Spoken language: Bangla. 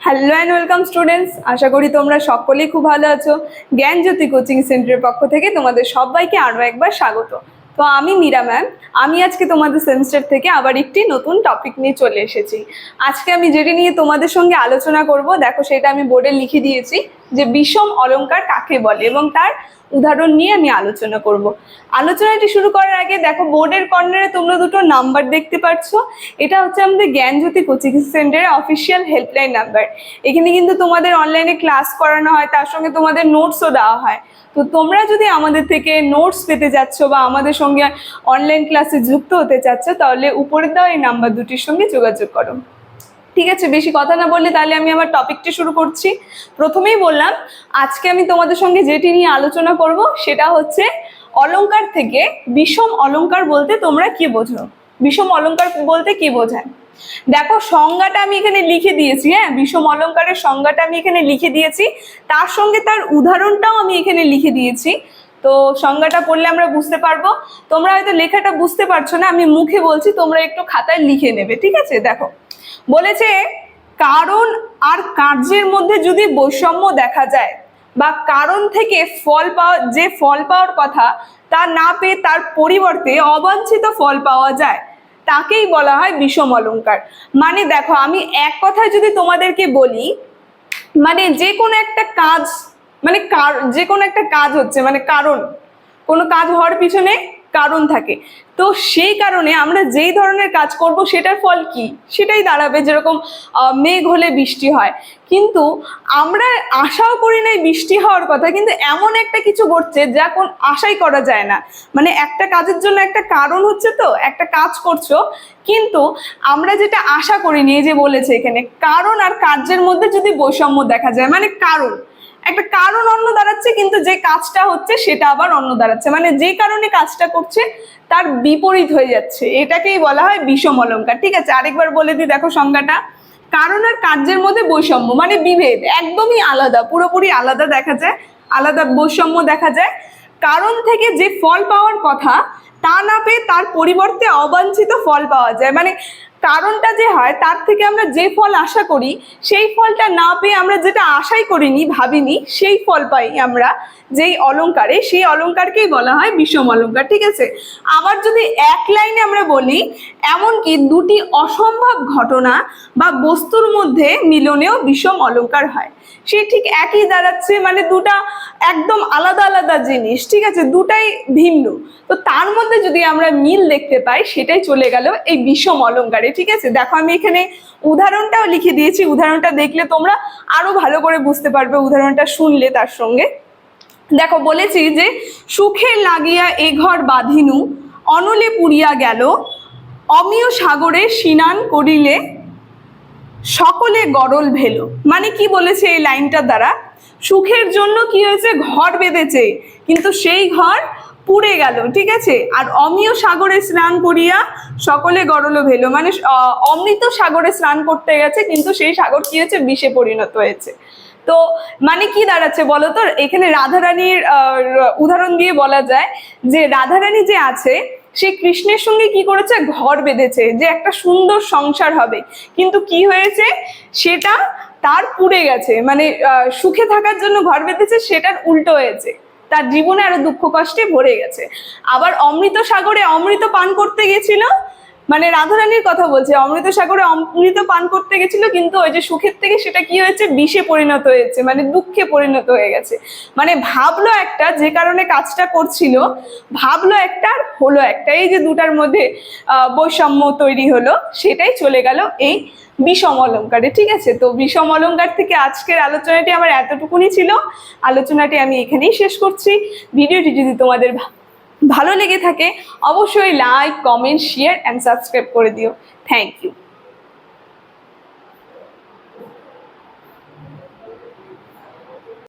হ্যালো অ্যান্ড ওয়েলকাম স্টুডেন্টস আশা করি তোমরা সকলেই খুব ভালো আছো। জ্ঞানজ্যোতি কোচিং সেন্টারের পক্ষ থেকে তোমাদের সবাইকে আরও একবার স্বাগত। তো আমি মীরা ম্যাম আমি আজকে তোমাদের সেমিস্টার থেকে আবার একটি নতুন টপিক নিয়ে চলে এসেছি। আজকে আমি যেটি নিয়ে তোমাদের সঙ্গে আলোচনা করব, দেখো সেটা আমি বোর্ডে লিখে দিয়েছি। যে বিষম অলংকার কাকে বলে এবং তার উদাহরণ নিয়ে আমি আলোচনা করব। আলোচনাটি শুরু করার আগে দেখো বোর্ডের কর্নারে তোমরা দুটো নাম্বার দেখতে পাচ্ছ এটা হচ্ছে আমাদের জ্ঞানজ্যোতি কোচিং সেন্টারের অফিসিয়াল হেল্পলাইন নাম্বার। এখানে কিন্তু তোমাদের অনলাইনে ক্লাস করানো হয়, তার সঙ্গে তোমাদের নোটসও দেওয়া হয়। তো তোমরা যদি আমাদের থেকে নোটস পেতে যাচ্ছ বা আমাদের সঙ্গে অনলাইন ক্লাসে যুক্ত হতে চাচ্ছ, তাহলে উপরে দেওয়া এই নাম্বার দুটির সঙ্গে যোগাযোগ করো। ঠিক আছে, বেশি কথা না বললে তাহলে আমি আমার টপিকটি শুরু করছি। প্রথমেই বললাম, আজকে আমি তোমাদের সঙ্গে যেটি নিয়ে আলোচনা করব, সেটা হচ্ছে অলংকার থেকে বিষম অলংকার বলতে তোমরা কি বোঝো? বিষম অলংকার বলতে কি বোঝায়? দেখো, সংজ্ঞাটা আমি এখানে লিখে দিয়েছি হ্যাঁ? বিষম অলংকারের সংজ্ঞাটা আমি এখানে লিখে দিয়েছি। তার সঙ্গে তার উদাহরণটাও আমি এখানে লিখে দিয়েছি। তো সংজ্ঞাটা পড়লে আমরা বুঝতে পারব। তোমরা হয়তো লেখাটা বুঝতে পারছ না, আমি মুখে বলছি, তোমরা একটু খাতায় লিখে নেবে, ঠিক আছে? দেখো বলেছে, কারণ আর কার্যের মধ্যে যদি বৈষম্য দেখা যায় বা কারণ থেকে ফল পাওয়া, যে ফল পাওয়ার কথা, তা না পেয়ে তার পরিবর্তে অবাঞ্ছিত ফল পাওয়া যায়। তাকেই বলা হয় বিষম অলঙ্কার মানে দেখো, আমি এক কথায় যদি তোমাদেরকে বলি মানে যে কোনো একটা কাজ মানে যে কোনো একটা কাজ হচ্ছে মানে কারণ। কোনো কাজ হওয়ার পিছনে কারণ থাকে। তো সেই কারণে আমরা যেই ধরনের কাজ করব সেটার ফল কি? সেটাই দাঁড়াবে যেরকম মেঘ হলে বৃষ্টি হয়। কিন্তু আমরা আশাও করি নাই বৃষ্টি হওয়ার কথা, কিন্তু এমন একটা কিছু ঘটছে যা কোন আশাই করা যায় না। মানে একটা কাজের জন্য একটা কারণ হচ্ছে তো, একটা কাজ করছ, কিন্তু আমরা যেটা আশা করিনি যে বলেছে এখানে, কারণ আর কার্যের মধ্যে যদি বৈষম্য দেখা যায় মানে কারণ। একটা কারণ অন্য দাঁড়াচ্ছে, কিন্তু যে কাজটা হচ্ছে সেটা আবার অন্য দাঁড়াচ্ছে। মানে যে কারণে কাজটা করছে, তার বিপরীত হয়ে যাচ্ছে। এটাকেই বলা হয় বিষম অলঙ্কার। ঠিক আছে, আরেকবার বলে দিই, দেখো সংজ্ঞাটা। কারণ আর কার্যের মধ্যে বৈষম্য মানে বিভেদ, একদমই আলাদা, পুরোপুরি আলাদা দেখা যায়, আলাদা বৈষম্য দেখা যায়। কারণ থেকে যে ফল পাওয়ার কথা, তা না পেয়ে তার পরিবর্তে অবাঞ্ছিত ফল পাওয়া যায়। মানে কারণটা যে হয়, তার থেকে আমরা যে ফল আশা করি, সেই ফলটা না পেয়ে আমরা যেটা আশাই করিনি, ভাবিনি, সেই ফল পাই আমরা যেই অলংকারে সেই অলঙ্কারকেই বলা হয় বিষম অলংকার ঠিক আছে? আবার যদি এক লাইনে আমরা বলি, এমনকি দুটি অসম্ভব ঘটনা বা বস্তুর মধ্যে মিলনেও বিষম অলংকার হয়। সে ঠিক একই দাঁড়াচ্ছে মানে দুটা একদম আলাদা আলাদা জিনিস, ঠিক আছে? দুটাই ভিন্ন। তো তার মধ্যে যদি আমরা মিল দেখতে পাই, সেটাই চলে গেল এই বিষম অলংকারে ঠিক আছে? দেখো, আমি এখানে উদাহরণটাও লিখে দিয়েছি। উদাহরণটা দেখলে তোমরা আরও ভালো করে বুঝতে পারবে উদাহরণটা শুনলে তার সঙ্গে। দেখো, বলেছি যে, সুখে লাগিয়া এ ঘর বাঁধিনু, অনলে পুড়িয়া গেল, অমিয় সাগরে সিনান করিলে সকলে গরল ভেলো। মানে কি বলেছে এই লাইনটার দ্বারা? সুখের জন্য কি হয়েছে? ঘর বেঁধেছে। কিন্তু সেই ঘর পুড়ে গেল, ঠিক আছে? আর অমিয় সাগরে স্নান করিয়া সকলে গরল ভেলো। মানে অমৃত সাগরে স্নান করতে গেছে, কিন্তু সেই সাগর কি হয়েছে? বিষে পরিণত হয়েছে। তো মানে কি দাঁড়াচ্ছে বলো তো? এখানে রাধারানীর উদাহরণ দিয়ে বলা যায় যে রাধারানী যে আছে, সে কৃষ্ণের সঙ্গে কি করেছে? ঘর বেঁধেছে, যে একটা সুন্দর সংসার হবে। কিন্তু কি হয়েছে? সেটা তার পুড়ে গেছে। মানে সুখে থাকার জন্য ঘর বেঁধেছে, সেটার উল্টো হয়েছে। তার জীবনে আরও দুঃখ কষ্টে ভরে গেছে। আবার অমৃত সাগরে অমৃত পান করতে গেছিল মানে রাধারানীর কথা বলছে অমৃত সাগরে অমৃত পান করতে গেছিল, কিন্তু ওই যে সুখের থেকে সেটা কি হয়েছে? বিষে পরিণত হয়েছে মানে দুঃখে পরিণত হয়ে গেছে। মানে ভাবলো একটা, যে কারণে কাজটা করছিল, ভাবলো একটা আর হলো একটা। এই যে দুটার মধ্যে বৈষম্য তৈরি হলো, সেটাই চলে গেল এই বিষম অলঙ্কারে, ঠিক আছে? তো বিষম অলঙ্কার থেকে আজকের আলোচনাটি আমার এতটুকুনি ছিল। আলোচনাটি আমি এখানেই শেষ করছি। ভিডিওটি যদি তোমাদের ভালো লেগে থাকে অবশ্যই like comment share and subscribe করে দিও। Thank you